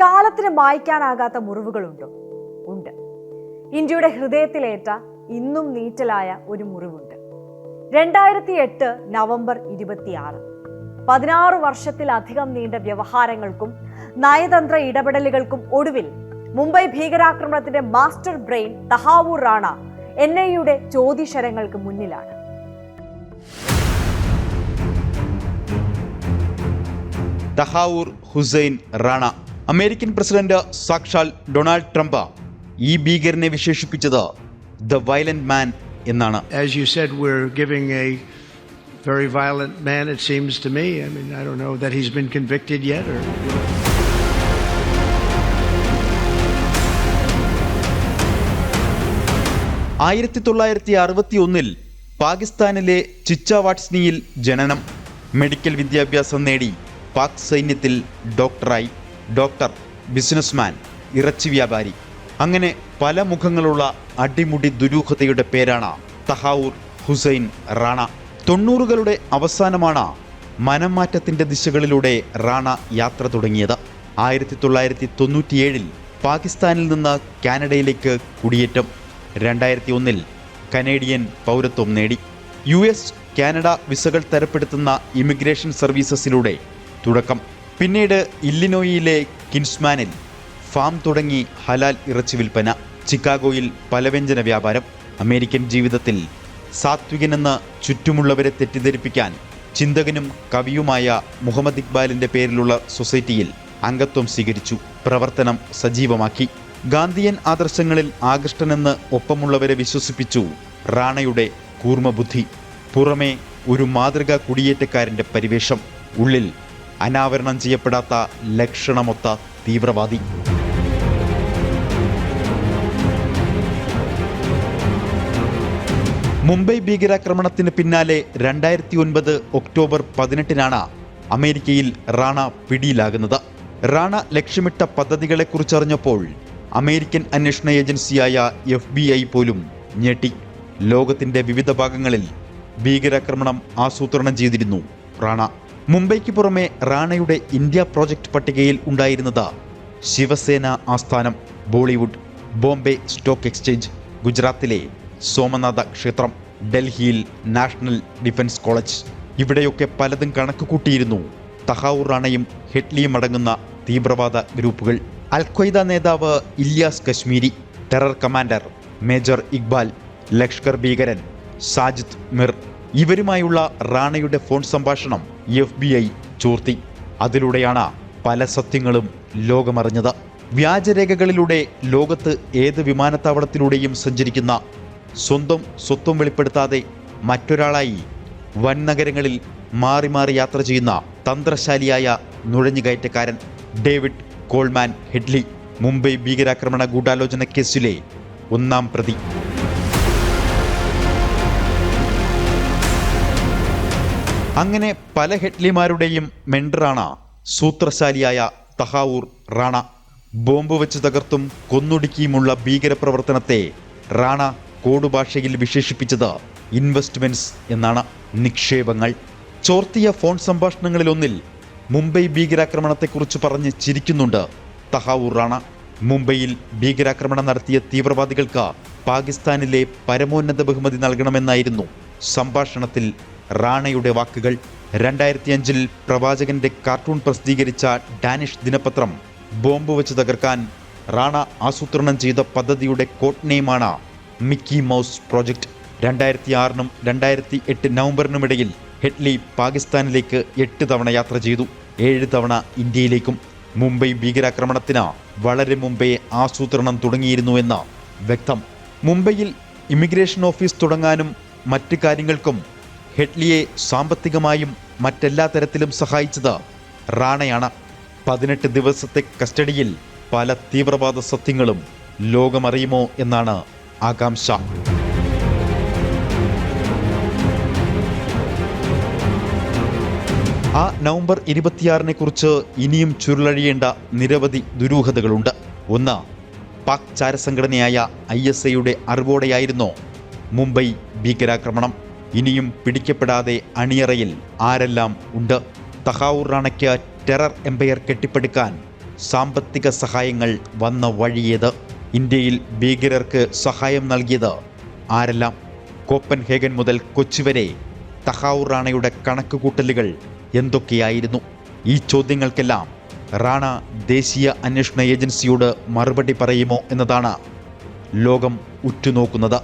കാലത്തിന് മായ്ക്കാനാകാത്ത മുറിവുകളുണ്ടോ. ഉണ്ട്. ഇന്ത്യയുടെ ഹൃദയത്തിലേറ്റ ഇന്നും നീറ്റലായ ഒരു മുറിവുണ്ട്. രണ്ടായിരത്തി എട്ട് നവംബർ ഇരുപത്തിയാറ്. പതിനാറ് വർഷത്തിലധികം നീണ്ട വ്യവഹാരങ്ങൾക്കും നയതന്ത്ര ഇടപെടലുകൾക്കും ഒടുവിൽ മുംബൈ ഭീകരാക്രമണത്തിന്റെ master brain Tahawwur Rana N ഐയുടെ ചോദ്യശരങ്ങൾക്ക് മുന്നിലാണ്. തഹാവൂർ ഹുസൈൻ റാണ അമേരിക്കൻ പ്രസിഡന്റ് സാക്ഷാൽ ഡൊണാൾഡ് ട്രംപ് ഈ ഭീകരനെ വിശേഷിപ്പിച്ചത് ദ വയലന്റ് മാൻ എന്നാണ് As you said, we're giving a very violent man, it seems to me. I mean, I don't know that he's been convicted yet or. ആയിരത്തി തൊള്ളായിരത്തി അറുപത്തി ഒന്നിൽ പാകിസ്ഥാനിലെ ചിച്ചാവാട്സ്നിയിൽ ജനനം മെഡിക്കൽ വിദ്യാഭ്യാസം നേടി പാക് സൈന്യത്തിൽ ഡോക്ടറായി ഡോക്ടർ ബിസിനസ്മാൻ ഇറച്ചി വ്യാപാരി. അങ്ങനെ പല മുഖങ്ങളുള്ള അടിമുടി ദുരൂഹതയുടെ പേരാണ് തഹാവൂർ ഹുസൈൻ റാണ. തൊണ്ണൂറുകളുടെ അവസാനമാണ് മനംമാറ്റത്തിന്റെ ദിശകളിലൂടെ റാണ യാത്ര തുടങ്ങിയത്. ആയിരത്തി തൊള്ളായിരത്തി തൊണ്ണൂറ്റിയേഴിൽ പാകിസ്ഥാനിൽ നിന്ന് കാനഡയിലേക്ക് കുടിയേറ്റം. രണ്ടായിരത്തി ഒന്നിൽ കനേഡിയൻ പൗരത്വം നേടി. യു എസ് കാനഡ വിസകൾ തരപ്പെടുത്തുന്ന ഇമിഗ്രേഷൻ സർവീസസിലൂടെ തുടക്കം. പിന്നീട് ഇല്ലിനോയിയിലെ കിൻസ്മാനിൽ ഫാം തുടങ്ങി ഹലാൽ ഇറച്ചി വിൽപ്പന. ചിക്കാഗോയിൽ പലവ്യഞ്ജന വ്യാപാരം. അമേരിക്കൻ ജീവിതത്തിൽ സാത്വികനെന്ന് ചുറ്റുമുള്ളവരെ തെറ്റിദ്ധരിപ്പിക്കാൻ ചിന്തകനും കവിയുമായ മുഹമ്മദ് ഇക്ബാലിന്റെ പേരിലുള്ള സൊസൈറ്റിയിൽ അംഗത്വം സ്വീകരിച്ചു. പ്രവർത്തനം സജീവമാക്കി. ഗാന്ധിയൻ ആദർശങ്ങളിൽ ആകൃഷ്ടനെന്ന് ഒപ്പമുള്ളവരെ വിശ്വസിപ്പിച്ചു റാണയുടെ കൂർമ്മബുദ്ധി. പുറമേ ഒരു മാതൃകാ കുടിയേറ്റക്കാരന്റെ പരിവേഷം. ഉള്ളിൽ അനാവരണം ചെയ്യപ്പെടാത്ത ലക്ഷണമൊത്ത തീവ്രവാദി. മുംബൈ ഭീകരാക്രമണത്തിന് പിന്നാലെ രണ്ടായിരത്തി ഒൻപത് ഒക്ടോബർ പതിനെട്ടിനാണ് അമേരിക്കയിൽ റാണ പിടിയിലാകുന്നത്. റാണ ലക്ഷ്യമിട്ട പദ്ധതികളെക്കുറിച്ചറിഞ്ഞപ്പോൾ അമേരിക്കൻ അന്വേഷണ ഏജൻസിയായ എഫ് ബി ഐ പോലും ഞെട്ടി. ലോകത്തിന്റെ വിവിധ ഭാഗങ്ങളിൽ ഭീകരാക്രമണം ആസൂത്രണം ചെയ്തിരുന്നു റാണ. മുംബൈക്ക് പുറമെ റാണയുടെ ഇന്ത്യ പ്രോജക്ട് പട്ടികയിൽ ഉണ്ടായിരുന്നത് ശിവസേന ആസ്ഥാനം ബോളിവുഡ് ബോംബെ സ്റ്റോക്ക് എക്സ്ചേഞ്ച് ഗുജറാത്തിലെ സോമനാഥ ക്ഷേത്രം ഡൽഹിയിൽ നാഷണൽ ഡിഫൻസ് കോളേജ്. ഇവിടെയൊക്കെ പലതും കണക്ക് കൂട്ടിയിരുന്നു തഹാവൂർ റാണയും ഹെഡ്ലിയും അടങ്ങുന്ന തീവ്രവാദ ഗ്രൂപ്പുകൾ. അൽഖ്വൈദ നേതാവ് Ilyas Kashmiri terror commander major Iqbal Lashkar ഭീകരൻ സാജിദ് മിർ ഇവരുമായുള്ള റാണയുടെ ഫോൺ സംഭാഷണം എഫ് ബി ഐ ചോർത്തി. അതിലൂടെയാണ് പല സത്യങ്ങളും ലോകമറിഞ്ഞത്. വ്യാജരേഖകളിലൂടെ ലോകത്ത് ഏത് വിമാനത്താവളത്തിലൂടെയും സഞ്ചരിക്കുന്ന സ്വന്തം സ്വത്വം വെളിപ്പെടുത്താതെ മറ്റൊരാളായി വൻ നഗരങ്ങളിൽ മാറി മാറി യാത്ര ചെയ്യുന്ന തന്ത്രശാലിയായ നുഴഞ്ഞുകയറ്റക്കാരൻ ഡേവിഡ് കോൾമാൻ ഹെഡ്ലി മുംബൈ ഭീകരാക്രമണ ഗൂഢാലോചന കേസിലെ ഒന്നാം പ്രതി. അങ്ങനെ പല ഹെഡ്ലിമാരുടെയും മെൻഡറാണ് സൂത്രശാലിയായ തഹാവൂർ റാണ. ബോംബ് വെച്ച് തകർത്തും കൊന്നൊടുക്കിയുമുള്ള ഭീകരപ്രവർത്തനത്തെ റാണ കോടുഭാഷയിൽ വിശേഷിപ്പിച്ചത് ഇൻവെസ്റ്റ്മെന്റ്സ് എന്നാണ്. നിക്ഷേപങ്ങൾ. ചോർത്തിയ ഫോൺ സംഭാഷണങ്ങളിലൊന്നിൽ മുംബൈ ഭീകരാക്രമണത്തെക്കുറിച്ച് പറഞ്ഞ് ചിരിക്കുന്നുണ്ട് തഹാവൂർ റാണ. മുംബൈയിൽ ഭീകരാക്രമണം നടത്തിയ തീവ്രവാദികൾക്ക് പാകിസ്ഥാനിലെ പരമോന്നത ബഹുമതി നൽകണമെന്നായിരുന്നു സംഭാഷണത്തിൽ റാണയുടെ വാക്കുകൾ രണ്ടായിരത്തി അഞ്ചിൽ പ്രവാചകന്റെ കാർട്ടൂൺ പ്രസിദ്ധീകരിച്ച ഡാനിഷ് ദിനപത്രം ബോംബ് വെച്ച് തകർക്കാൻ റാണ ആസൂത്രണം ചെയ്ത പദ്ധതിയുടെ കോഡ് നെയിമാണ് മിക്കി മൗസ് പ്രോജക്റ്റ്. രണ്ടായിരത്തി ആറിനും രണ്ടായിരത്തി എട്ട് നവംബറിനുമിടയിൽ ഹെഡ്ലി പാകിസ്ഥാനിലേക്ക് എട്ട് തവണ യാത്ര ചെയ്തു. ഏഴ് തവണ ഇന്ത്യയിലേക്കും. മുംബൈ ഭീകരാക്രമണത്തിന് വളരെ മുമ്പേ ആസൂത്രണം തുടങ്ങിയിരുന്നുവെന്ന് വ്യക്തം. മുംബൈയിൽ ഇമിഗ്രേഷൻ ഓഫീസ് തുടങ്ങാനും മറ്റ് കാര്യങ്ങൾക്കും ഹെഡ്ലിയെ സാമ്പത്തികമായും മറ്റെല്ലാ തരത്തിലും സഹായിച്ചത് റാണയാണ്. പതിനെട്ട് ദിവസത്തെ കസ്റ്റഡിയിൽ പല തീവ്രവാദ സത്യങ്ങളും ലോകമറിയുമോ എന്നാണ് ആകാംക്ഷ. ആ നവംബർ ഇരുപത്തിയാറിനെ കുറിച്ച് ഇനിയും ചുരുളഴിയേണ്ട നിരവധി ദുരൂഹതകളുണ്ട്. ഒന്ന് പാക് ചാരസംഘടനയായ ഐ എസ് ഐയുടെ അറിവോടെയായിരുന്നു മുംബൈ ഭീകരാക്രമണം. ഇനിയും പിടിക്കപ്പെടാതെ അണിയറയിൽ ആരെല്ലാം ഉണ്ട്? തഹാവൂർ റാണയ്ക്ക് ടെറർ എംപയർ കെട്ടിപ്പടുക്കാൻ സാമ്പത്തിക സഹായങ്ങൾ വന്ന വഴിയേത് ഇന്ത്യയിൽ ഭീകരർക്ക് സഹായം നൽകിയത് ആരെല്ലാം? കോപ്പൻ ഹേഗൻ മുതൽ കൊച്ചി വരെ തഹാവൂർ റാണയുടെ കണക്കുകൂട്ടലുകൾ എന്തൊക്കെയായിരുന്നു? ഈ ചോദ്യങ്ങൾക്കെല്ലാം റാണ ദേശീയ അന്വേഷണ ഏജൻസിയോട് മറുപടി പറയുമോ എന്നതാണ് ലോകം ഉറ്റുനോക്കുന്നത്.